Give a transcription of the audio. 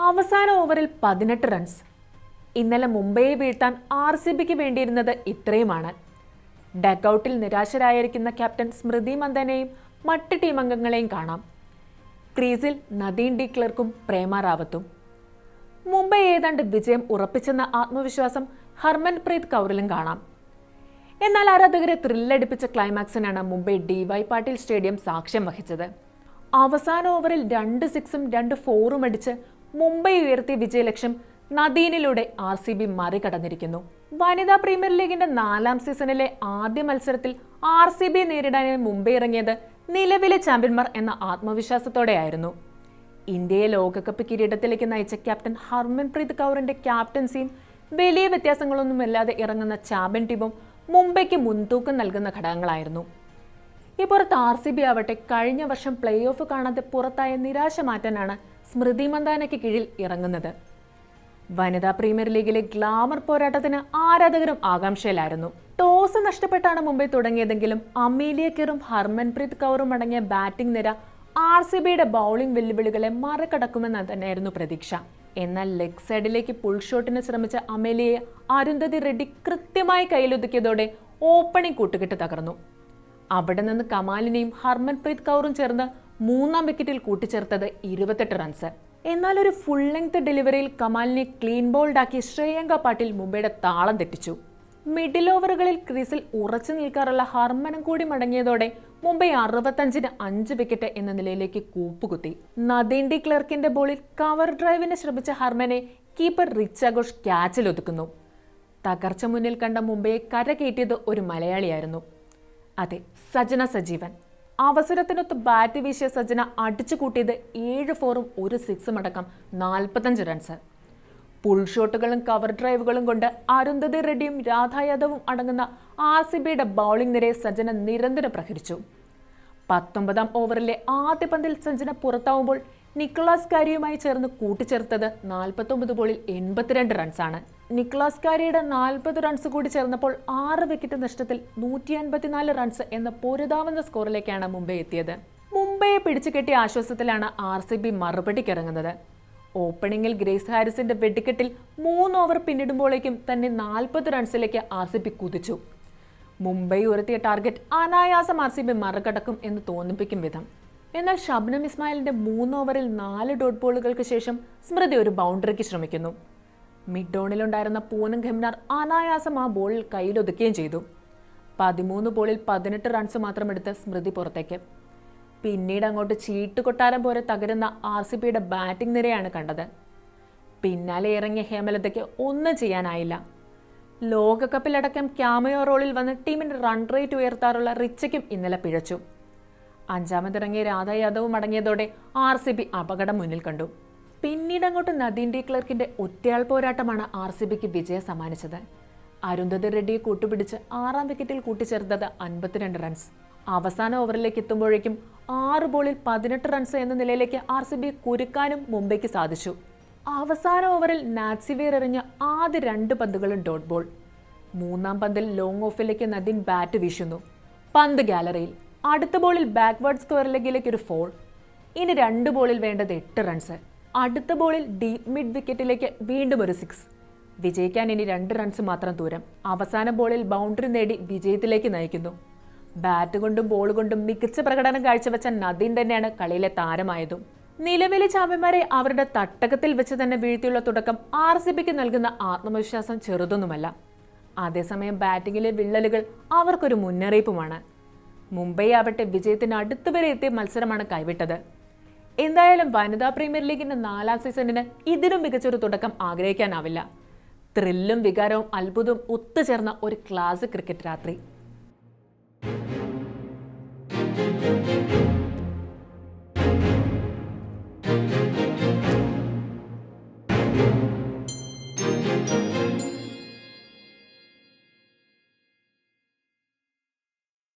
അവസാന ഓവറിൽ പതിനെട്ട് റൺസ്. ഇന്നലെ മുംബൈയെ വീഴ്ത്താൻ ആർ സി ബിക്ക് വേണ്ടിയിരുന്നത് ഇത്രയുമാണ്. ഡക്കൗട്ടിൽ നിരാശരായിരിക്കുന്ന ക്യാപ്റ്റൻ സ്മൃതി മന്ദനെയും മറ്റ് ടീം അംഗങ്ങളെയും കാണാം. ക്രീസിൽ നദീൻ ഡി ക്ലർക്കും പ്രേമ റാവത്തും. മുംബൈ ഏതാണ്ട് വിജയം ഉറപ്പിച്ചെന്ന ആത്മവിശ്വാസം ഹർമൻപ്രീത് കൗറിലും കാണാം. എന്നാൽ ആരാധകരെ ത്രില്ലടിപ്പിച്ച ക്ലൈമാക്സിനാണ് Mumbai D Y Patil stadium സാക്ഷ്യം വഹിച്ചത്. അവസാന ഓവറിൽ രണ്ട് സിക്സും രണ്ട് ഫോറും അടിച്ച് മുംബൈ ഉയർത്തിയ വിജയലക്ഷ്യം നദീനിലൂടെ ആർ സി ബി മറികടന്നിരിക്കുന്നു. വനിതാ പ്രീമിയർ ലീഗിന്റെ നാലാം സീസണിലെ ആദ്യ മത്സരത്തിൽ ആർ സി ബി നേരിടാനായി മുംബൈ ഇറങ്ങിയത് നിലവിലെ ചാമ്പ്യന്മാർ എന്ന ആത്മവിശ്വാസത്തോടെയായിരുന്നു. ഇന്ത്യയെ ലോകകപ്പ് കിരീടത്തിലേക്ക് നയിച്ച ക്യാപ്റ്റൻ ഹർമൻപ്രീത് കൗറിന്റെ ക്യാപ്റ്റൻസിയും വലിയ വ്യത്യാസങ്ങളൊന്നുമില്ലാതെ ഇറങ്ങുന്ന ചാമ്പ്യൻ ടീമും മുംബൈക്ക് മുൻതൂക്കം നൽകുന്ന ഘടകങ്ങളായിരുന്നു. ഇപ്പുറത്ത് ആർ സി ബി ആവട്ടെ കഴിഞ്ഞ വർഷം പ്ലേ ഓഫ് കാണാതെ പുറത്തായ നിരാശ മാറ്റാനാണ് സ്മൃതി മന്ദാനയ്ക്ക് കീഴിൽ ഇറങ്ങുന്നത്. വനിതാ പ്രീമിയർ ലീഗിലെ ഗ്ലാമർ പോരാട്ടത്തിന് ആരാധകരും ആകാംക്ഷയിലായിരുന്നു. ടോസ് നഷ്ടപ്പെട്ടാണ് മുംബൈ തുടങ്ങിയതെങ്കിലും അമീലിയ കിറും ഹർമൻപ്രീത് കൗറും അടങ്ങിയ ബാറ്റിംഗ് നിര ആർ സി ബിയുടെ ബൗളിംഗ് വെല്ലുവിളികളെ മറികടക്കുമെന്ന് തന്നെയായിരുന്നു പ്രതീക്ഷ. എന്നാൽ ലെഗ് സൈഡിലേക്ക് പുൾ ഷോട്ടിന് ശ്രമിച്ച അമേലിയെ അരുന്ധതി റെഡ്ഡി കൃത്യമായി കയ്യിലൊതുക്കിയതോടെ ഓപ്പണിംഗ് കൂട്ടുകെട്ട് തകർന്നു. അവിടെ നിന്ന് കമാലിനെയും ഹർമൻപ്രീത് കൗറും ചേർന്ന് മൂന്നാം വിക്കറ്റിൽ കൂട്ടിച്ചേർത്തത് ഇരുപത്തെട്ട് റൺസ് എന്നാൽ ഒരു ഫുൾ ലെങ്ത് ഡെലിവറിയിൽ കമാലിനെ ക്ലീൻ ബോൾഡ് ആക്കി ശ്രേയങ്ക പാട്ടിൽ മുംബൈയുടെ താളം തെറ്റിച്ചു. മിഡിൽ ഓവറുകളിൽ ക്രീസിൽ ഉറച്ചു നിൽക്കാറുള്ള ഹർമനം കൂടി മടങ്ങിയതോടെ മുംബൈ അറുപത്തഞ്ചിന് അഞ്ച് വിക്കറ്റ് എന്ന നിലയിലേക്ക് കൂപ്പുകുത്തി. നദീൻ ഡി ക്ലർക്കിന്റെ ബോളിൽ കവർ ഡ്രൈവിനെ ശ്രമിച്ച ഹർമനെ കീപ്പർ റിച്ച് ആഘോഷ് ക്യാച്ചിൽ ഒതുക്കുന്നു. തകർച്ച മുന്നിൽ കണ്ട മുംബൈയെ കരകയറ്റിയത് ഒരു മലയാളിയായിരുന്നു. അതെ സജന സജീവൻ. അവസരത്തിനൊത്ത് ബാറ്റ് വീശിയ സജ്ജന അടിച്ചു കൂട്ടിയത് ഏഴ് ഫോറും ഒരു സിക്സും അടക്കം നാൽപ്പത്തഞ്ച് റൺസ് പുൾ ഷോട്ടുകളും കവർ ഡ്രൈവുകളും കൊണ്ട് അരുന്ധതി റെഡ്ഡിയും രാധ യാദവും അടങ്ങുന്ന ആർ സി ബിയുടെ ബൗളിംഗ് നിരയെ സജ്ജന നിരന്തരം പ്രഹരിച്ചു. പത്തൊമ്പതാം ഓവറിലെ ആദ്യ പന്തിൽ സഞ്ജന പുറത്താവുമ്പോൾ നിക്കോളാസ് കാരിയുമായി ചേർന്ന് കൂട്ടിച്ചേർത്തത് നാൽപ്പത്തൊമ്പത് ബോളിൽ എൺപത്തിരണ്ട് റൺസാണ്. നിക്കോളാസ് കാരിയുടെ നാൽപ്പത് റൺസ് കൂടി ചേർന്നപ്പോൾ ആറ് വിക്കറ്റ് നഷ്ടത്തിൽ നൂറ്റി അൻപത്തിനാല് റൺസ് എന്ന പൊരുതാവുന്ന സ്കോറിലേക്കാണ് മുംബൈ എത്തിയത്. മുംബൈയെ പിടിച്ചു കെട്ടിയ ആശ്വാസത്തിലാണ് ആർ സി ബി മറുപടിക്കിറങ്ങുന്നത് ഓപ്പണിംഗിൽ ഗ്രേസ് ഹാരിസിന്റെ വെടിക്കെട്ടിൽ മൂന്ന് ഓവർ പിന്നിടുമ്പോഴേക്കും തന്നെ നാൽപ്പത് റൺസിലേക്ക് ആർ സി ബി കുതിച്ചു. മുംബൈ ഉയർത്തിയ ടാർഗറ്റ് അനായാസം ആർ സി ബി മറികടക്കും എന്ന് തോന്നിപ്പിക്കും വിധം. എന്നാൽ ഷബ്നം ഇസ്മായിലിന്റെ മൂന്ന് ഓവറിൽ നാല് ഡോട്ട് ബോളുകൾക്ക് ശേഷം സ്മൃതി ഒരു ബൗണ്ടറിക്ക് ശ്രമിക്കുന്നു. മിഡ് ഡോണിലുണ്ടായിരുന്ന പൂനം ഖെംനാർ അനായാസം ആ ബോളിൽ കയ്യിലൊതുക്കുകയും ചെയ്തു. പതിമൂന്ന് ബോളിൽ പതിനെട്ട് റൺസ് മാത്രം എടുത്ത് സ്മൃതി പുറത്തേക്ക്. പിന്നീട് അങ്ങോട്ട് ചീട്ട് കൊട്ടാരം പോലെ തകരുന്ന ആർ സി ബിയുടെ ബാറ്റിംഗ് നിരയാണ് കണ്ടത്. പിന്നാലെ ഇറങ്ങിയ ഹേമലതയ്ക്ക് ഒന്നും ചെയ്യാനായില്ല. ലോകകപ്പിലടക്കം ക്യാമയോ റോളിൽ വന്ന് ടീമിന്റെ റൺ റേറ്റ് ഉയർത്താറുള്ള റിച്ചയ്ക്കും ഇന്നലെ പിഴച്ചു. അഞ്ചാമതിറങ്ങിയ രാധ യാദവും മടങ്ങിയതോടെ ആർ സി ബി അപകടം മുന്നിൽ കണ്ടു. പിന്നീട് അങ്ങോട്ട് നദീൻ ഡി ക്ലർക്കിന്റെ ഒറ്റയാൾ പോരാട്ടമാണ് ആർ സി ബിക്ക് വിജയം സമ്മാനിച്ചത്. അരുന്ധതി റെഡ്ഡിയെ കൂട്ടുപിടിച്ച് ആറാം വിക്കറ്റിൽ കൂട്ടിച്ചേർത്തത് അൻപത്തിരണ്ട് റൺസ്. അവസാന ഓവറിലേക്ക് എത്തുമ്പോഴേക്കും ആറ് ബോളിൽ പതിനെട്ട് റൺസ് എന്ന നിലയിലേക്ക് ആർ സി ബി കുരുക്കാനും മുംബൈക്ക് സാധിച്ചു. അവസാന ഓവറിൽ നാറ്റ്സിവേർ എറിഞ്ഞ ആദ്യ രണ്ട് പന്തുകളും ഡോട്ട് ബോൾ. മൂന്നാം പന്തിൽ ലോങ് ഓഫിലേക്ക് നദീൻ ബാറ്റ് വീശുന്നു. പന്ത് ഗാലറിയിൽ. അടുത്ത ബോളിൽ ബാക്ക്വേർഡ് സ്ക്വയർ ഒരു ഫോൾ ഇനി രണ്ട് ബോളിൽ വേണ്ടത് എട്ട് റൺസ് അടുത്ത ബോളിൽ ഡീപ് മിഡ് വിക്കറ്റിലേക്ക് വീണ്ടും ഒരു സിക്സ് വിജയിക്കാൻ ഇനി രണ്ട് റൺസ് മാത്രം ദൂരം. അവസാന ബോളിൽ ബൗണ്ടറി നേടി വിജയത്തിലേക്ക് നയിക്കുന്നു. ബാറ്റ് കൊണ്ടും ബോൾ കൊണ്ടും മികച്ച പ്രകടനം കാഴ്ചവെച്ച നദീൻ തന്നെയാണ് കളിയിലെ താരമായതും. നിലവിലെ ചാമ്പ്യന്മാരെ അവരുടെ തട്ടകത്തിൽ വെച്ച് തന്നെ വീഴ്ത്തിയുള്ള തുടക്കം ആർ സി ബിക്ക് നൽകുന്ന ആത്മവിശ്വാസം ചെറുതൊന്നുമല്ല. അതേസമയം ബാറ്റിങ്ങിലെ വിള്ളലുകൾ അവർക്കൊരു മുന്നറിയിപ്പുമാണ്. മുംബൈ ആവട്ടെ വിജയത്തിന് അടുത്തുവരെ എത്തിയ മത്സരമാണ് കൈവിട്ടത്. എന്തായാലും വനിതാ പ്രീമിയർ ലീഗിന്റെ നാലാം സീസണിന് ഇതിനും മികച്ചൊരു തുടക്കം ആഗ്രഹിക്കാനാവില്ല. ത്രില്ലും വികാരവും അത്ഭുതവും ഒത്തുചേർന്ന ഒരു ക്ലാസ് ക്രിക്കറ്റ് രാത്രി.